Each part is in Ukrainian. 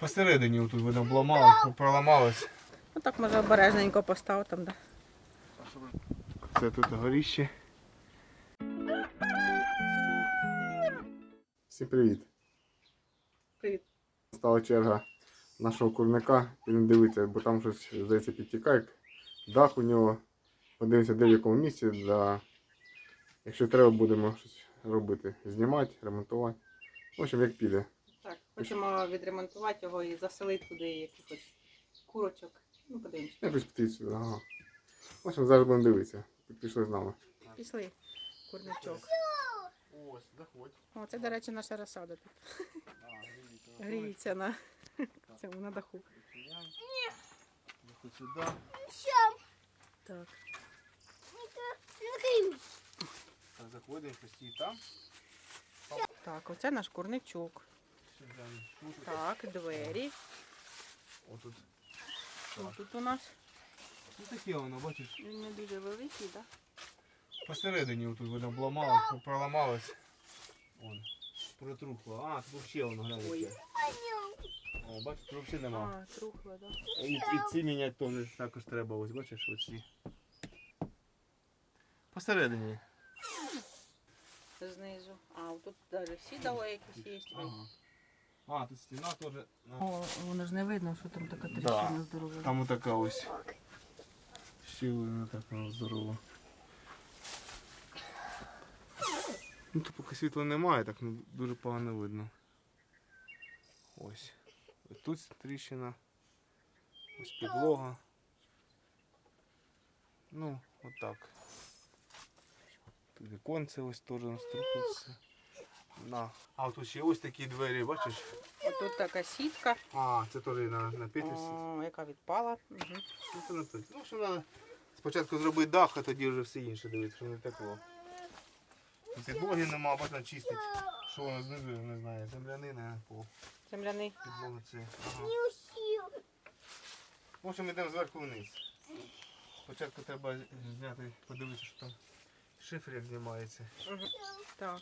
Посередині тут воно обламалось, проламалось. Ну так може обережненько постав там, да. Це тут горіще. Всім привіт. Привіт. Стала черга нашого курника. Він дивиться, бо там щось здається підтікає. Дах у нього. Подивимося, де в якому місці. Да. Якщо треба, будемо щось робити. Знімати, ремонтувати. В общем, як піде. Хочемо відремонтувати його і заселити туди якихось курочок. Ну, подивимось. Якусь птицю. Ага. Общем, зараз будемо дивитися. Пішли з нами. Пішли, курничок. Ось, заходь. О, це, до речі, наша розсада тут. Гріється на цьому на даху. Заходь сюди. Так. Так, заходимо, постій там. Так, оце наш курничок. Так, двері. Отут. Що тут у нас? Ну таке воно, бачиш. Він не дуже великий, так? Посередині тут воно обламалось, проламалось. Вон. Протрухло. А, тут ще воно глянь. Ой. яке. О, бачиш, тут взагалі нема. А, трухло, так. І, і ці міняти теж також треба. Ось бачиш оці. Посередині. Знизу. А, тут навіть сідало якісь є. Ага. А, тут стіна теж. О, воно ж не видно, що там така Да. тріщина здорова. Там отака ось. Щілина така здорова. Ну тут поки світла немає, так ну, дуже погано видно. Ось. Ось тут тріщина. Ось підлога. Ну, отак. Тут віконце ось теж наструхується. На. А тут ще ось такі двері, бачиш? Отут така сітка, А, це теж на, на петлі. о, яка відпала. Угу. Ну, це не тут. Ну, що треба спочатку зробити дах, а тоді вже все інше дивитися, що не текло. І Підлоги нема, можна чистити. Що воно знизу, не знаю, землянина, пол. Земляний. Підлога це. Ага. В общем, йдемо зверху вниз. Спочатку треба зняти, подивитися, що там шифр як знімається. Угу. Так.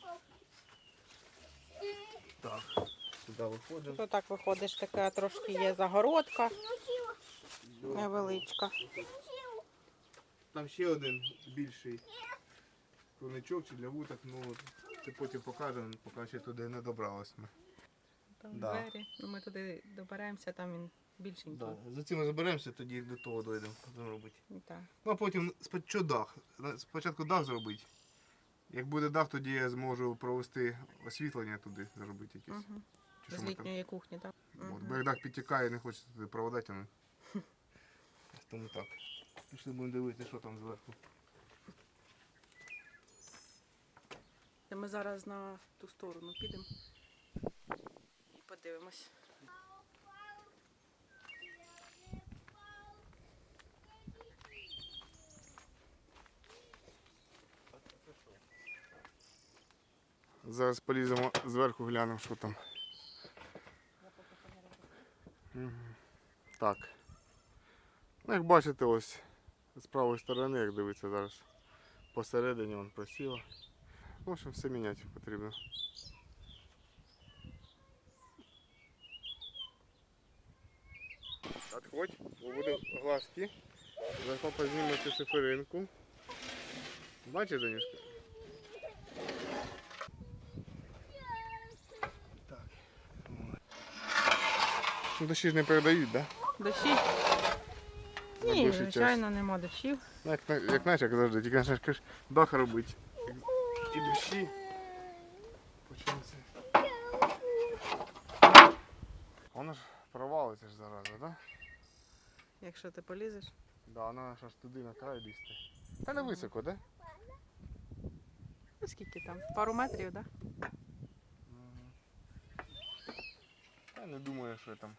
Так, сюди виходимо. Тут так виходиш, така трошки є загородка невеличка. Там ще один більший куничок чи для вуток, ну це потім покажемо, поки ще туди не добрались ми. Там Да. двері. Ну, ми туди доберемося, там він більшенький. Да. За цим розберемося, тоді до того дійдемо будемо робити. Так. Ну а потім спо- що дах? Спочатку дах зробити. Як буде дах, тоді я зможу провести освітлення туди зробити якесь. Угу. Чи що З ми там? літньої кухні, так? От, Угу. бо як дах підтікає, не хочеться туди провода тягнути. Тому так. Пішли будемо дивитися, що там зверху. Ми зараз на ту сторону підемо і подивимось. Зараз поліземо зверху, глянемо, що там. Так. Ну, як бачите, ось з правої сторони, як дивиться зараз, посередині вон просіло. В общем, все міняти потрібно. Отходь, буде глазки. Познімемо цю шиферинку. Бачиш, Данюшка? Дощі ж не передають, так? Дощі? Ні, час. звичайно, нема дощів. Ну, як, як наче, як завжди, тільки знаєш, кажеш, дах робить. І дощі. Почнеться. Воно ж провалиться ж зараза, так? Да? Якщо ти полізеш. Да, вона ж аж туди на край лізти. Та не високо, так? Ну, скільки там? Пару метрів, так? Да? Я не думаю, що там.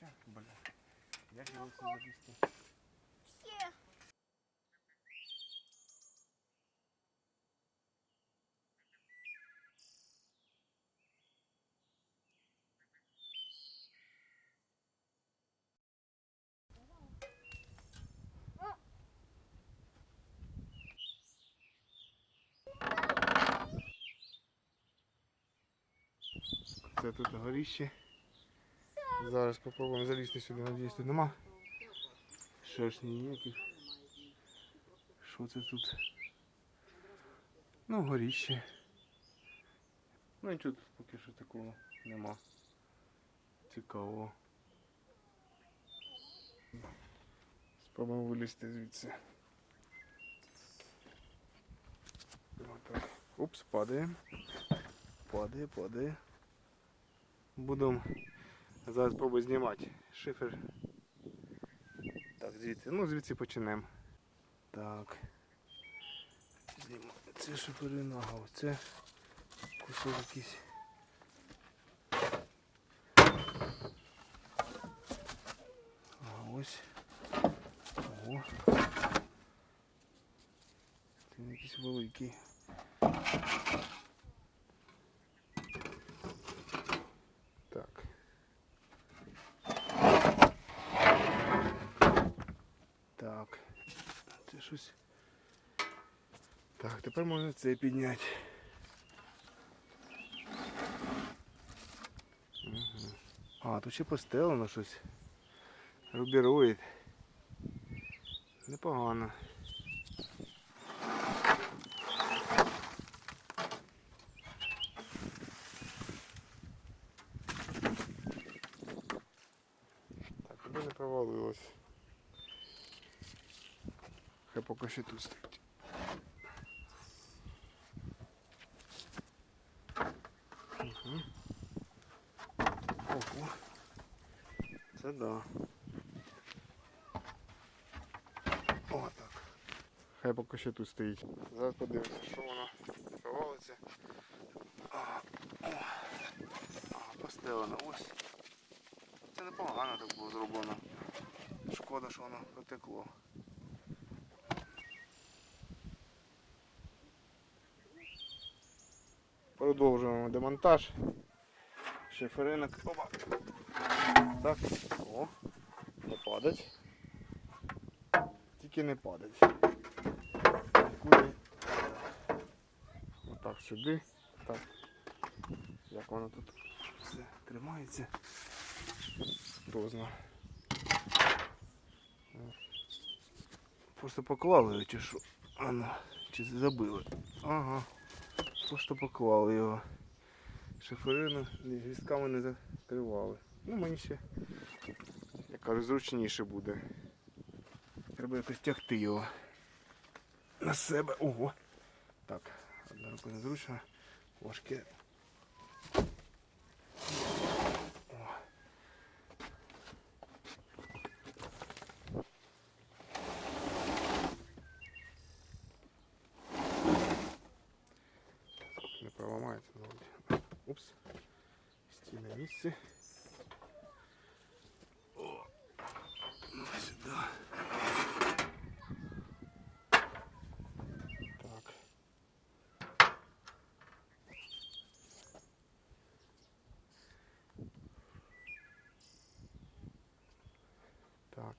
Хоча, бля. Як його це залізти? Це тут горіще. Зараз попробуємо залізти сюди, надіюсь, тут нема. Шершні ніяких. Що це тут? Ну, горіще. Ну нічого тут поки що такого нема. Цікавого. Спробуємо вилізти звідси. Упс, падає. Падає, падає. Будемо зараз спробую знімати шифер. Так, звідси. Ну, звідси почнемо. Так. Знімаємо. Це шиферина, ага, оце кусок якийсь. А ось. Ого. Це якийсь великий. Так. Так. Це щось. Так, тепер можна це підняти. А, тут ще постелено щось. Рубірують. Непогано. Так, аби не провалилось. Хай поки ще тут стоїть. Угу. Ого. Це да. О, так. Хай поки ще тут стоїть. Зараз подивимося, що воно провалиться. Постелено. Ось. Це непогано так було зроблено. Шкода, що воно протекло. Продовжуємо демонтаж. Шиферинок. Опа. Так. О. Не падать. Тільки не падать. Куди? Отак сюди. Так. Як воно тут все тримається. Знає. Просто поклали його, чи що? А ну, чи забили? Ага. Просто поклали його. Шиферину гвістками не закривали. Ну мені ще, як кажуть, зручніше буде. Треба якось тягти його на себе. Ого! Так, одна рука незручна, важке. Не проламається. Упс. Стій на місці. О. Ну, сюди. Так. Так.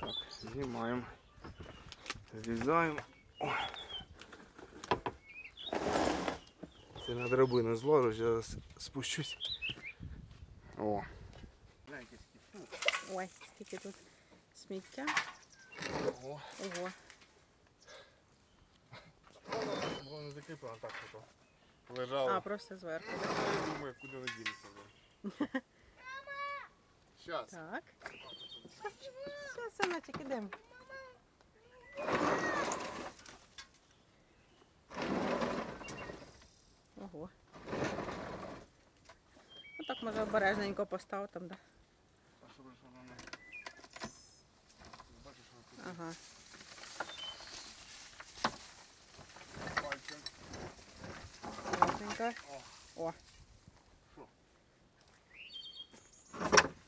Так, знімаємо. Зрізаємо. Це на драбину зложу, зараз спущусь. О. Ой, скільки тут сміття. Ого. Ого. Було не закріплено так, що лежало. А, просто зверху. Я думаю, куди не вже. Щас. Так. Зараз, синочок, ідемо. Ого. Ну так може обережненько постав там, да? Ага. Ладненько. О,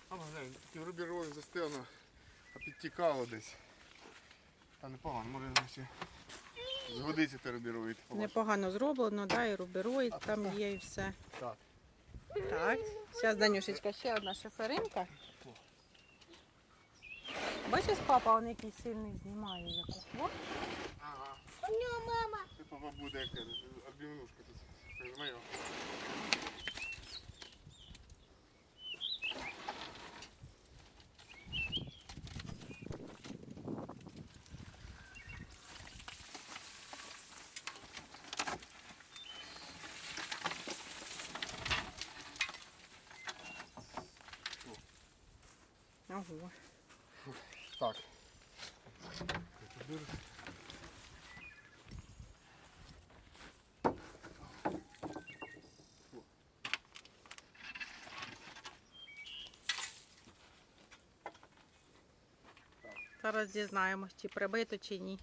А, ну, глянь, такі рубірові застигно, а підтікало десь. Та непогано, може ще згодиться те рубірові. непогано зроблено, да, і рубероїд там є і все. Так. Так. Зараз, Данюшечка, ще одна шиферинка. папа он який сильний знімає яку. О, Ага. У нього мама. Це папа буде як обівнушка тут. Прижимай його. Ого. Так. Зараз дізнаємось, чи прибито, чи ні.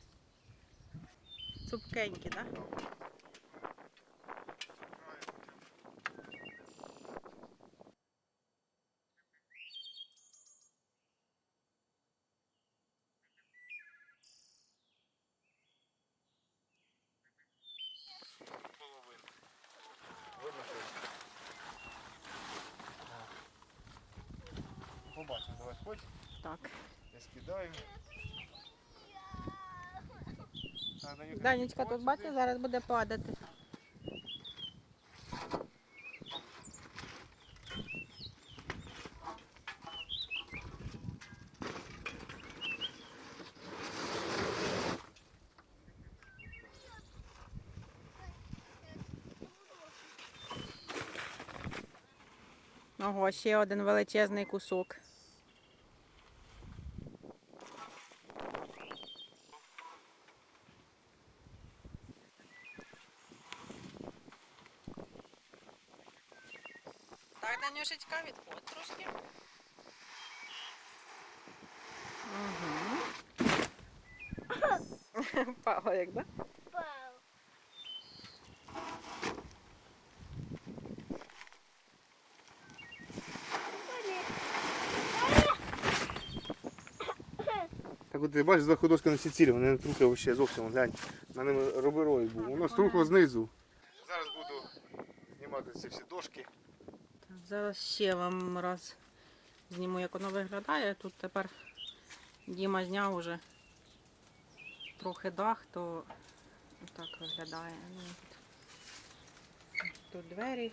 Цупкенькі, так? Да? Видно, що? Побачимо, давай хоч. Так. Я скидаю. А, Данюка, Данечка тут сюди. зараз буде падати. Ого, ще один величезний кусок. Так, Данюшечка, відходь трошки. Угу. Пала як, да? Так от ти бачиш, зверху доска на всі цілі, вони не трухли вообще зовсім, глянь. На ними роберой був. Воно струхло знизу. Зараз буду знімати ці всі дошки. Зараз ще вам раз зніму, як воно виглядає. Тут тепер Діма зняв уже трохи дах, то так виглядає. Ну, тут, тут двері.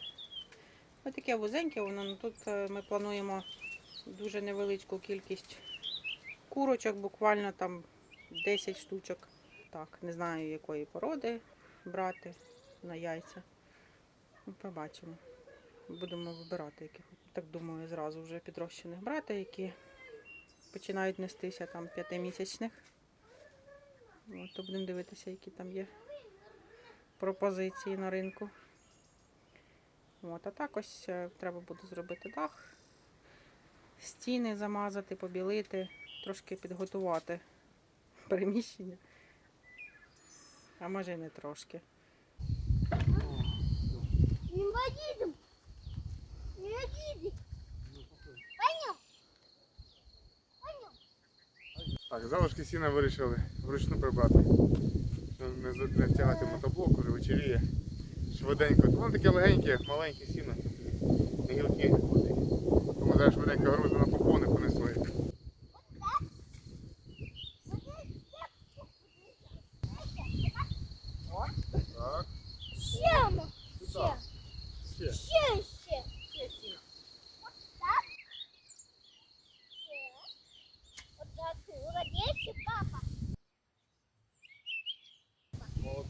Ось таке вузеньке воно. Ну, тут е, ми плануємо дуже невеличку кількість курочок, буквально там 10 штучок. Так, не знаю якої породи брати на яйця. Ну, Побачимо. Будемо вибирати яких. Так думаю, зразу вже підрощених брати, які починають нестися там п'ятимісячних. От, то будемо дивитися, які там є пропозиції на ринку. От, а так ось е, треба буде зробити дах, стіни замазати, побілити, трошки підготувати приміщення. А може не трошки. Не водіть. Пойдем. Пойдем. Так, залишки сіна вирішили вручну прибрати. Не, втягати мотоблок, уже вечеріє. Швиденько. Воно таке легеньке, маленьке сіно. Не гілки. Тому зараз швиденько грузи на попони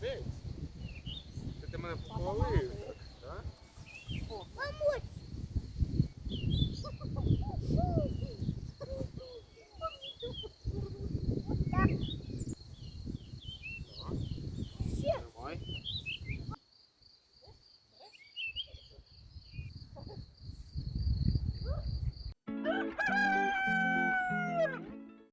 Vezi? Să te mână pe pământ, Vamos! Vamos! Da.